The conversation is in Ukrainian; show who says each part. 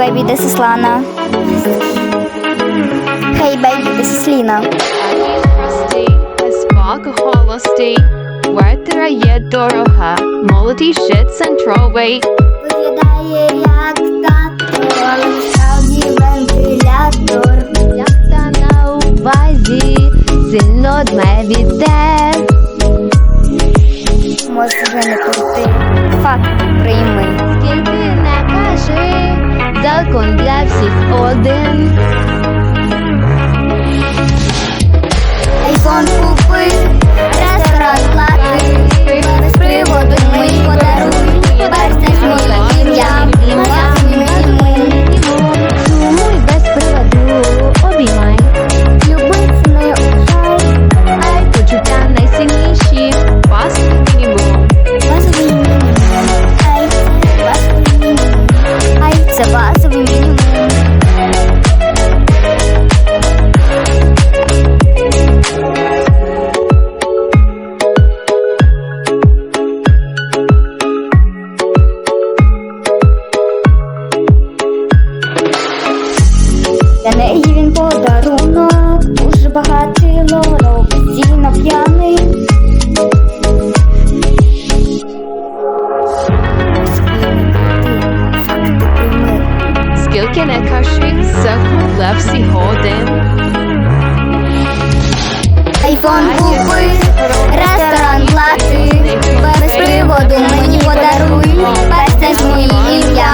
Speaker 1: baby, this is Lana. Hey baby, this is Lina.
Speaker 2: Холостий, квартира є дорога, молодий shit центровий.
Speaker 1: Виглядає як тато, але насправді вентилятор.
Speaker 2: Як та на увазі, сильно дме вітер.
Speaker 1: Може
Speaker 2: then для
Speaker 1: неї він подарунок, дуже багатий лорок, постійно п'яний.
Speaker 2: Скільки не кажи, захопла всі годин.
Speaker 1: Айфон купи, ресторан плати, без приводу мені подаруй, перстень з моїм ім'я.